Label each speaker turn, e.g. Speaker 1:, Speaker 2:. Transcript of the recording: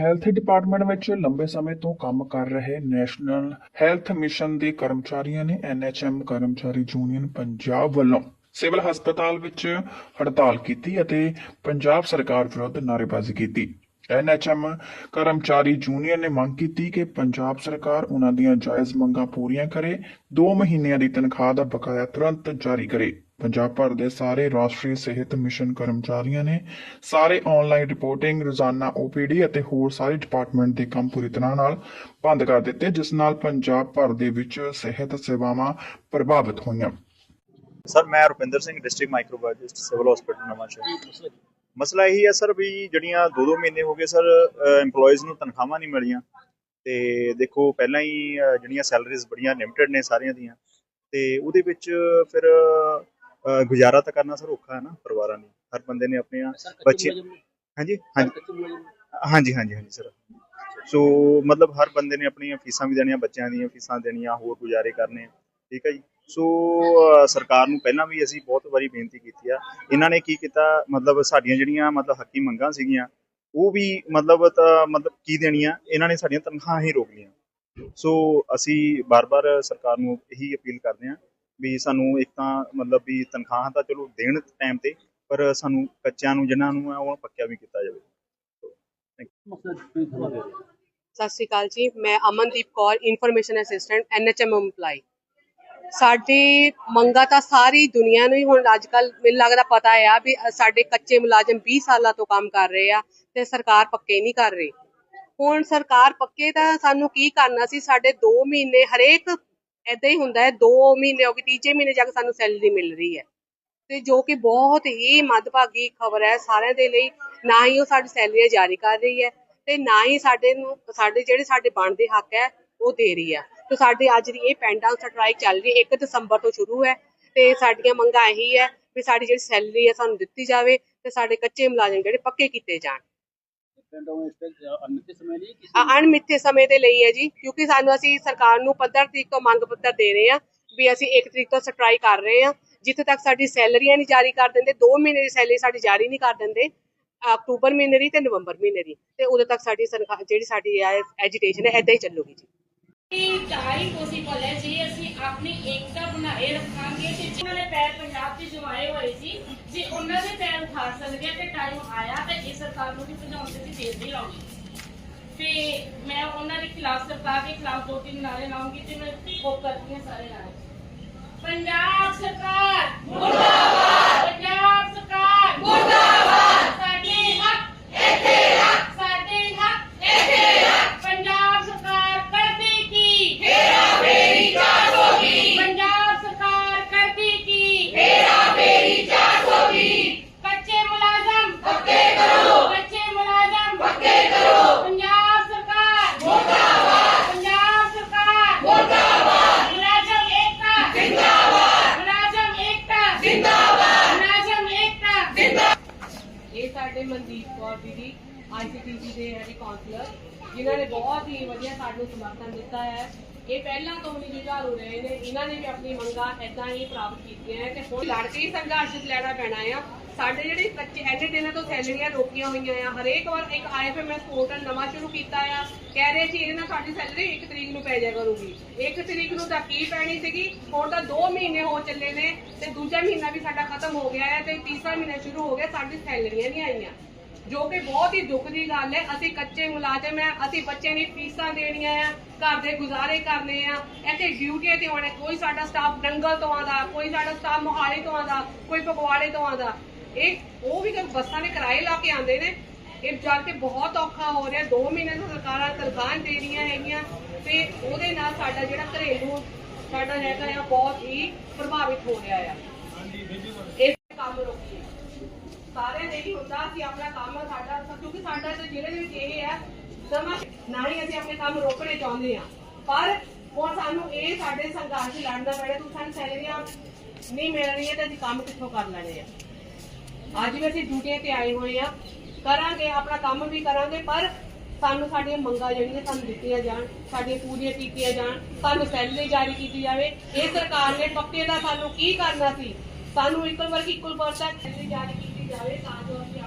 Speaker 1: Health department ਵਿੱਚ ਲੰਬੇ ਸਮੇਂ ਤੋਂ ਕੰਮ ਕਰ ਰਹੇ ਨੈਸ਼ਨਲ ਹੈਲਥ ਮਿਸ਼ਨ ਦੇ ਕਰਮਚਾਰੀਆਂ ਨੇ ਐਨਐਚਐਮ ਕਰਮਚਾਰੀ ਯੂਨੀਅਨ ਪੰਜਾਬ ਵੱਲੋਂ ਸਿਵਲ ਹਸਪਤਾਲ ਵਿੱਚ ਹੜਤਾਲ ਕੀਤੀ ਅਤੇ ਪੰਜਾਬ ਸਰਕਾਰ ਵਿਰੁੱਧ ਨਾਅਰੇਬਾਜ਼ੀ ਕੀਤੀ। ਐਨਐਚਐਮ ਕਰਮਚਾਰੀ ਯੂਨੀਅਨ ਨੇ ਮੰਗ ਕੀਤੀ ਕਿ ਪੰਜਾਬ ਸਰਕਾਰ ਉਹਨਾਂ ਦੀਆਂ ਜਾਇਜ਼ ਮੰਗਾਂ ਪੂਰੀਆਂ ਕਰੇ 2 ਮਹੀਨਿਆਂ ਦੀ ਤਨਖਾਹ ਦਾ ਬਕਾਇਆ ਤੁਰੰਤ ਜਾਰੀ ਕਰੇ। ਪੰਜਾਬ ਭਰ ਦੇ ਸਾਰੇ ਰਾਸ਼ਟਰੀ ਸਿਹਤ ਮਿਸ਼ਨ ਕਰਮਚਾਰੀਆਂ ਨੇ ਸਾਰੇ ਆਨਲਾਈਨ ਰਿਪੋਰਟਿੰਗ ਰੋਜ਼ਾਨਾ ਓਪੀਡੀ ਅਤੇ ਹੋਰ ਸਾਰੇ ਡਿਪਾਰਟਮੈਂਟ ਦੇ ਕੰਮ ਪੂਰੀ ਤਰ੍ਹਾਂ ਨਾਲ ਬੰਦ ਕਰ ਦਿੱਤੇ, ਜਿਸ ਨਾਲ ਪੰਜਾਬ ਭਰ ਦੇ ਵਿੱਚ ਸਿਹਤ ਸੇਵਾਵਾਂ ਪ੍ਰਭਾਵਿਤ ਹੋਈਆਂ।
Speaker 2: ਸਰ, ਮੈਂ Rupinder Singh district microbiologist civil hospital Nawanshahr ਮਸਲਾ ਇਹੀ ਹੈ ਸਰ ਵੀ ਜਿਹੜੀਆਂ 2-2 ਮਹੀਨੇ ਹੋ ਗਏ ਸਰ EMPLOYEES ਨੂੰ ਤਨਖਾਹਾਂ ਨਹੀਂ ਮਿਲੀਆਂ। ਤੇ ਦੇਖੋ, ਪਹਿਲਾਂ ਹੀ ਜਿਹੜੀਆਂ ਸੈਲਰੀਜ਼ ਬੜੀਆਂ ਲਿਮਟਿਡ ਨੇ ਸਾਰਿਆਂ ਦੀਆਂ। ਤੇ ਉਹਦੇ ਵਿੱਚ ਫਿਰ ਗੁਜ਼ਾਰਾ ਤਾਂ ਕਰਨਾ ਸਰ ਔਖਾ ਹੈ ਨਾ ਪਰਿਵਾਰਾਂ ਲਈ। ਹਰ ਬੰਦੇ ਨੇ ਆਪਣੀਆਂ ਬੱਚੇ ਹਾਂਜੀ ਹਾਂਜੀ। ਹਾਂਜੀ ਹਾਂਜੀ ਹਾਂਜੀ ਸਰ। ਸੋ ਮਤਲਬ ਹਰ ਬੰਦੇ ਨੇ ਆਪਣੀਆਂ ਫੀਸਾਂ ਵੀ ਦੇਣੀਆਂ ਬੱਚਿਆਂ ਦੀਆਂ ਫੀਸਾਂ ਦੇਣੀਆਂ ਹੋਰ ਗੁਜ਼ਾਰੇ ਕਰਨੇ। ਠੀਕ ਹੈ ਜੀ। ਸੋ ਸਰਕਾਰ ਨੂੰ ਪਹਿਲਾਂ ਵੀ ਅਸੀਂ ਬਹੁਤ ਵਾਰੀ ਬੇਨਤੀ ਕੀਤੀ ਆ। ਇਹਨਾਂ ਨੇ ਕੀ ਕੀਤਾ? ਮਤਲਬ ਸਾਡੀਆਂ ਜਿਹੜੀਆਂ ਮਤਲਬ ਹੱਕੀ ਮੰਗਾਂ ਸੀਗੀਆਂ ਉਹ ਵੀ ਮਤਲਬ ਤਾਂ ਮਤਲਬ ਕੀ ਦੇਣੀਆਂ? ਇਹਨਾਂ ਨੇ ਸਾਡੀਆਂ ਤਨਖਾਹਾਂ ਹੀ ਰੋਕ ਲਈਆਂ। ਸੋ ਅਸੀਂ ਬਾਰ-ਬਾਰ ਸਰਕਾਰ ਨੂੰ ਇਹੀ ਅਪੀਲ ਕਰਦੇ ਹਾਂ ਵੀ ਸਾਨੂੰ ਇੱਕ ਤਾਂ ਮਤਲਬ ਵੀ ਤਨਖਾਹਾਂ ਤਾਂ ਚਲੋ ਦੇਣ ਟਾਈਮ ਤੇ, ਪਰ ਸਾਨੂੰ ਕੱਚਿਆਂ ਨੂੰ, ਜਿਨ੍ਹਾਂ ਨੂੰ ਆ ਉਹ ਪੱਕਿਆ ਵੀ ਕੀਤਾ ਜਾਵੇ।
Speaker 3: ਸਤਿ ਸ਼੍ਰੀ ਅਕਾਲ ਜੀ, ਮੈਂ Amandeep Kaur information assistant NHM EMPLOYE ਸਾਡੀ ਮੰਗਾ ਤਾਂ ਸਾਰੀ ਦੁਨੀਆ ਨੂੰ ਹੀ ਹੁਣ ਅੱਜ ਕੱਲ ਮੈਨੂੰ ਲੱਗਦਾ ਪਤਾ ਆ ਵੀ ਸਾਡੇ ਕੱਚੇ ਮੁਲਾਜ਼ਮ 20 ਸਾਲਾਂ ਤੋਂ ਕੰਮ ਕਰ ਰਹੇ ਆ ਤੇ ਸਰਕਾਰ ਪੱਕੇ ਨਹੀਂ ਕਰ ਰਹੀ। ਹੁਣ ਸਰਕਾਰ ਪੱਕੇ ਤਾਂ ਸਾਨੂੰ ਕੀ ਕਰਨਾ ਸੀ, ਸਾਡੇ 2 ਮਹੀਨੇ ਹਰੇਕ ਏਦਾਂ ਹੀ ਹੁੰਦਾ ਹੈ 2 ਮਹੀਨੇ ਹੋ ਗਏ, ਤੀਜੇ ਮਹੀਨੇ ਜਾ ਕੇ ਸਾਨੂੰ ਸੈਲਰੀ ਮਿਲ ਰਹੀ ਹੈ। ਤੇ ਜੋ ਕਿ ਬਹੁਤ ਹੀ ਮੱਦਭਾਗੀ ਖਬਰ ਹੈ, ਸਾਰਿਆਂ ਦੇ ਲਈ ਨਾ ਹੀ ਉਹ ਸਾਡੀ ਸੈਲਰੀ ਜਾਰੀ ਕਰ ਰਹੀ ਹੈ ਤੇ ਨਾ ਹੀ ਸਾਡੇ ਨੂੰ, ਸਾਡੇ ਜਿਹੜੇ ਸਾਡੇ ਬਣਦੇ ਹੱਕ ਹੈ, ਉਹ ਦੇ ਰਹੀ ਹੈ। ਤੇ ਸਾਡੀ ਅੱਜ ਦੀ ਇਹ ਪੈਂਡਾਂ ਸਟ੍ਰਾਈਕ ਚੱਲ ਰਹੀ ਹੈ 1 ਦਸੰਬਰ ਤੋਂ ਸ਼ੁਰੂ ਹੈ ਤੇ ਸਾਡੀਆਂ ਮੰਗਾਂ ਇਹੀ ਹੈ ਵੀ ਸਾਡੀ ਜਿਹੜੀ ਸੈਲਰੀ ਹੈ, ਸਾਨੂੰ ਦਿੱਤੀ ਜਾਵੇ ਤੇ ਸਾਡੇ ਕੱਚੇ ਮੁਲਾਜ਼ਮ ਜਿਹੜੇ ਪੱਕੇ ਕੀਤੇ ਜਾਣ। ਅ- ਅਣਮਿੱਥੇ ਸਮੇਂ ਦੇ ਲਈ ਹੈ ਜੀ ਕਿਉਂਕਿ ਸਾਨੂੰ ਅਸੀਂ ਸਰਕਾਰ ਨੂੰ 15 ਤਰੀਕ ਤੋਂ ਮੰਗ ਪੱਤਰ ਦੇ ਰਹੇ ਹਾਂ ਵੀ ਅਸੀਂ 1 ਤਰੀਕ ਤੋਂ ਸਟ੍ਰਾਈਕ ਕਰ ਰਹੇ ਹਾਂ ਜਿੱਥੇ ਤੱਕ ਸਾਡੀ ਸੈਲਰੀਆਂ ਨਹੀਂ ਜਾਰੀ ਕਰ ਦਿੰਦੇ 2 ਮਹੀਨੇ ਦੀ ਸੈਲਰੀ ਸਾਡੀ ਜਾਰੀ ਨਹੀਂ ਕਰ ਦਿੰਦੇ ਅਕਤੂਬਰ ਮਹੀਨੇ ਦੀ ਤੇ ਨਵੰਬਰ ਮਹੀਨੇ ਦੀ ਤੇ ਉਦੋਂ ਤੱਕ ਸਾਡੀ ਜਿਹੜੀ ਸਾਡੀ ਐਜੀਟੇਸ਼ਨ ਹੈ ਏਦਾਂ ਹੀ ਚੱਲੂਗੀ ਜੀ।
Speaker 4: ਚਾਹੀ ਪੋਸੀਬਲ ਹੈ ਜੇ ਆਪਣੀ ਏਕਤਾ ਬਣਾਏ ਰੱਖਾਂਗੇ ਤੇ ਜਿਨ੍ਹਾਂ ਨੇ ਪੈਰ ਪੰਜਾਬ 'ਚ ਜਮਾਏ ਹੋਏ ਸੀ, ਜੇ ਉਹਨਾਂ ਦੇ ਪੈਰ ਉਠਾ ਸਕਦੇ ਤੇ ਟਾਈਮ ਆਇਆ ਤੇ ਇਹ ਸਰਕਾਰ ਨੂੰ ਵੀ ਭਜਾਉਣ ਦੀ ਦੇਰ ਨਹੀਂ ਲਾਉਣੀ। ਤੇ ਮੈਂ ਉਹਨਾਂ ਦੇ ਖਿਲਾਫ ਸਰਕਾਰ ਦੇ ਖਿਲਾਫ ਦੋ ਤਿੰਨ ਨਾਰੇ ਲਾਉਂਗੀ ਤੇ ਮੈਂ ਹੋਪ ਕਰਦੀ ਹਾਂ ਸਾਰੇ ਨਾਰੇ। ਪੰਜਾਬ ਸਰਕਾਰ ਮੁਰਦਾਬਾਦ! ਜਿੰਦਾਬਾਦ। ਮੁਲਾਜ਼ਮ ਏਕਤਾ। ਜਿੰਦਾਬਾਦ।
Speaker 3: ਇਹ ਸਾਡੇ ਮਨਦੀਪ ਕੌਰ ਦੀਦੀ ਆਈਸੀਟੀਸੀ ਦੇ ਹੈਡ ਕਾਉਂਸਲਰ ਜਿਨ੍ਹਾਂ ਨੇ ਬਹੁਤ ਹੀ ਵਧੀਆ ਸਾਨੂੰ ਸਮਰਥਨ ਦਿੱਤਾ ਹੈ। ਇਹ ਪਹਿਲਾਂ ਤੋਂ ਹੀ ਜੁਝਾਰੂ ਰਹੇ ਨੇ। ਇਹਨਾਂ ਨੇ ਵੀ ਆਪਣੀ ਮੰਗਾਂ ਏਦਾਂ ਹੀ ਪ੍ਰਾਪਤ ਕੀਤੀਆਂ ਹੈ ਤੇ ਹੁਣ ਲੜ ਕੇ ਸੰਘਰਸ਼ ਲੈਣਾ ਪੈਣਾ ਆ। ਸਾਡੇ ਜਿਹੜੇ ਕੱਚੇ ਐਨੇ ਦਿਨਾਂ ਤੋਂ ਸੈਲਰੀਆਂ ਰੋਕੀਆਂ ਹੋਈਆਂ ਆ, ਹਰੇਕ ਵਾਰ ਇੱਕ ਆਈਐਫਐਮਐਸ ਪੋਰਟਲ ਨਵਾਂ ਸ਼ੁਰੂ ਕੀਤਾ ਆ। ਕਹਿ ਰਹੇ ਸੀ ਇਹਦੇ ਨਾਲ ਸਾਡੀ ਸੈਲਰੀ 1 ਤਰੀਕ ਨੂੰ ਪੈ ਜਾਇਆ ਕਰੂਗੀ। 1 ਤਰੀਕ ਨੂੰ ਤਾਂ ਕੀ ਪੈਣੀ ਸੀਗੀ? ਹੁਣ ਤਾਂ 2 ਮਹੀਨੇ ਹੋ ਚੱਲੇ ਨੇ ਤੇ ਦੂਜਾ ਮਹੀਨਾ ਵੀ ਸਾਡਾ ਖਤਮ ਹੋ ਗਿਆ ਹੈ ਤੇ ਤੀਸਰਾ ਮਹੀਨਾ ਸ਼ੁਰੂ ਹੋ ਗਿਆ, ਸਾਡੀ ਸੈਲਰੀਆਂ ਨਹੀਂ ਆਈਆਂ। ਜੋ ਕਿ ਬਹੁਤ ਹੀ ਦੁੱਖ ਦੀ ਗੱਲ ਹੈ, ਅਸੀਂ ਕੱਚੇ ਮੁਲਾਜ਼ਮ ਹੈ ਅਸੀਂ ਬੱਚੇ ਦੀ ਫੀਸਾਂ ਦੇਣੀਆਂ ਆ, ਘਰ ਦੇ ਗੁਜ਼ਾਰੇ ਕਰਨੇ ਆ। ਇੱਥੇ ਡਿਊਟੀਆਂ ਤੇ ਹੋਣੇ ਕੋਈ ਸਾਡਾ ਸਟਾਫ ਡੰਗਲ ਤੋਂ ਆਂਦਾ ਕੋਈ ਸਾਡਾ ਸਟਾਫ ਮੋਹਾਲੀ ਤੋਂ ਆਂਦਾ ਕੋਈ ਫਗਵਾੜੇ ਤੋਂ ਆਂਦਾ ਇਹ ਉਹ ਵੀ ਬੱਸਾਂ ਦੇ ਕਿਰਾਏ ਲਾ ਕੇ ਆਉਂਦੇ ਨੇ। ਇਹ ਜਾ ਕੇ ਬਹੁਤ ਔਖਾ ਹੋ ਰਿਹਾ। 2 ਮਹੀਨੇ ਤੋਂ ਸਰਕਾਰਾਂ ਤਨਖਾਹਾਂ ਦੇ ਰਹੀਆਂ ਹੈਗੀਆਂ ਤੇ ਉਹਦੇ ਨਾਲ ਸਾਡਾ ਜਿਹੜਾ ਘਰੇਲੂ ਸਾਡਾ ਹੈਗਾ ਆ ਬਹੁਤ ਹੀ ਪ੍ਰਭਾਵਿਤ ਹੋ ਰਿਹਾ ਆ। ਇਸ ਕੰਮ ਰੋਕੀਏ। ਸਾਰਿਆਂ ਦੇ ਹੀ ਹੁੰਦਾ ਕਿ ਆਪਣਾ ਕੰਮ ਸਾਡਾ ਕਿਉਂਕਿ ਸਾਡਾ ਤੇ ਜ਼ਿਲ੍ਹੇ ਦੇ ਵਿੱਚ ਇਹ ਹੈ ਸਮਾਂ ਨਾ ਹੀ ਅਸੀਂ ਆਪਣੇ ਕੰਮ ਰੋਕਣੇ ਚਾਹੁੰਦੇ ਆ। ਪਰ ਹੁਣ ਸਾਨੂੰ ਇਹ ਸਾਡੇ ਸੰਘਰਸ਼ ਲੜਨਾ ਪੈਣਾ ਤੂੰ ਸਾਨੂੰ ਸੈਲਰੀਆਂ ਨਹੀਂ ਮਿਲ ਰਹੀਆਂ ਤੇ ਅਸੀਂ ਕੰਮ ਕਿੱਥੋਂ ਕਰ ਲੈਣੇ ਆ? ਅੱਜ ਵੀ ਅਸੀਂ ਡਿਊਟੀਆਂ ਤੇ ਆਏ ਹੋਏ ਆ ਕਰਾਂਗੇ, ਆਪਣਾ ਕੰਮ ਵੀ ਕਰਾਂਗੇ, ਪਰ ਸਾਨੂੰ ਸਾਡੀਆਂ ਮੰਗਾਂ ਜਿਹੜੀਆਂ ਸਾਨੂੰ ਦਿੱਤੀਆਂ ਜਾਣ, ਸਾਡੀਆਂ ਪੂਰੀਆਂ ਕੀਤੀਆਂ ਜਾਣ, ਸਾਨੂੰ ਸੈਲਰੀ ਜਾਰੀ ਕੀਤੀ ਜਾਵੇ। ਇਹ ਸਰਕਾਰ ਨੇ ਪੱਕੇ ਦਾ ਸਾਨੂੰ ਕੀ ਕਰਨਾ ਸੀ? ਸਾਨੂੰ equal work equal percent salary ਜਾਰੀ ਕੀਤੀ ਜਾਵੇ ਤਾਂ ਜੋ ਅਸੀਂ